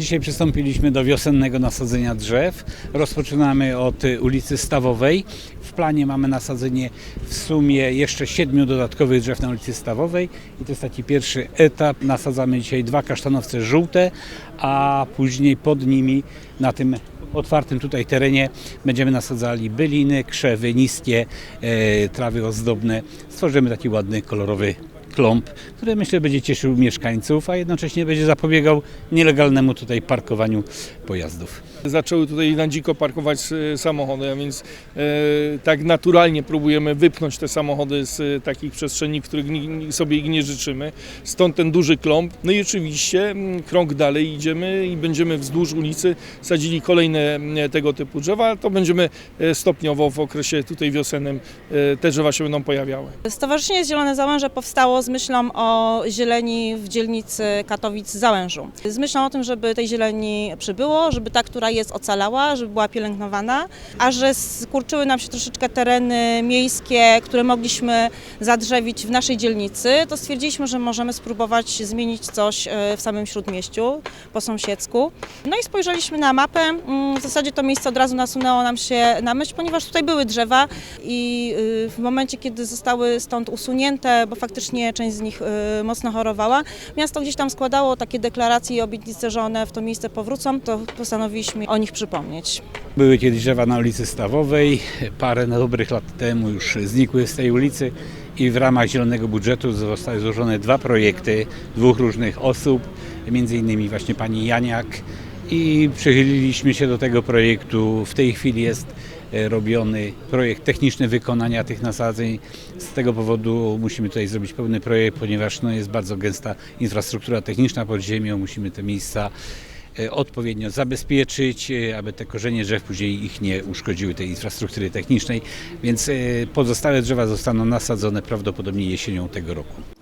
Dzisiaj przystąpiliśmy do wiosennego nasadzenia drzew. Rozpoczynamy od y, ulicy Stawowej. W planie mamy nasadzenie w sumie jeszcze siedmiu dodatkowych drzew na ulicy Stawowej i to jest taki pierwszy etap. Nasadzamy dzisiaj dwa kasztanowce żółte, a później pod nimi na tym otwartym tutaj terenie będziemy nasadzali byliny, krzewy niskie, e, trawy ozdobne. Stworzymy taki ładny, kolorowy klomp, który myślę będzie cieszył mieszkańców, a jednocześnie będzie zapobiegał nielegalnemu tutaj parkowaniu pojazdów. Zaczęły tutaj na dziko parkować e, samochody, a więc e, tak naturalnie próbujemy wypchnąć te samochody z e, takich przestrzeni, w których ni- sobie ich nie życzymy. Stąd ten duży klomp. No i oczywiście mm, krok dalej idziemy i będziemy wzdłuż ulicy sadzili kolejne mm, tego typu drzewa. To będziemy e, stopniowo w okresie tutaj wiosennym e, te drzewa się będą pojawiały. Stowarzyszenie Zielone Załęże powstało z myślą o zieleni w dzielnicy Katowic-Załężu. Z myślą o tym, żeby tej zieleni przybyło, żeby ta, która jest, ocalała, żeby była pielęgnowana, a że skurczyły nam się troszeczkę tereny miejskie, które mogliśmy zadrzewić w naszej dzielnicy, to stwierdziliśmy, że możemy spróbować zmienić coś e, w samym Śródmieściu, po sąsiedzku. No i spojrzeliśmy na mapę. Mm, W zasadzie to miejsce od razu nasunęło nam się na myśl, ponieważ tutaj były drzewa i y, w momencie, kiedy zostały stąd usunięte, bo faktycznie część z nich y, mocno chorowała, miasto gdzieś tam składało takie deklaracje i obietnice, że one w to miejsce powrócą, to postanowiliśmy o nich przypomnieć. Były kiedyś drzewa na ulicy Stawowej, parę dobrych lat temu już znikły z tej ulicy i w ramach zielonego budżetu zostały złożone dwa projekty dwóch różnych osób, między innymi właśnie pani Janiak i przychyliliśmy się do tego projektu. W tej chwili jest e, robiony projekt techniczny wykonania tych nasadzeń. Z tego powodu musimy tutaj zrobić pełny projekt, ponieważ no, jest bardzo gęsta infrastruktura techniczna pod ziemią. Musimy te miejsca e, odpowiednio zabezpieczyć, e, aby te korzenie drzew później ich nie uszkodziły, tej infrastruktury technicznej, więc pozostałe drzewa zostaną nasadzone prawdopodobnie jesienią tego roku.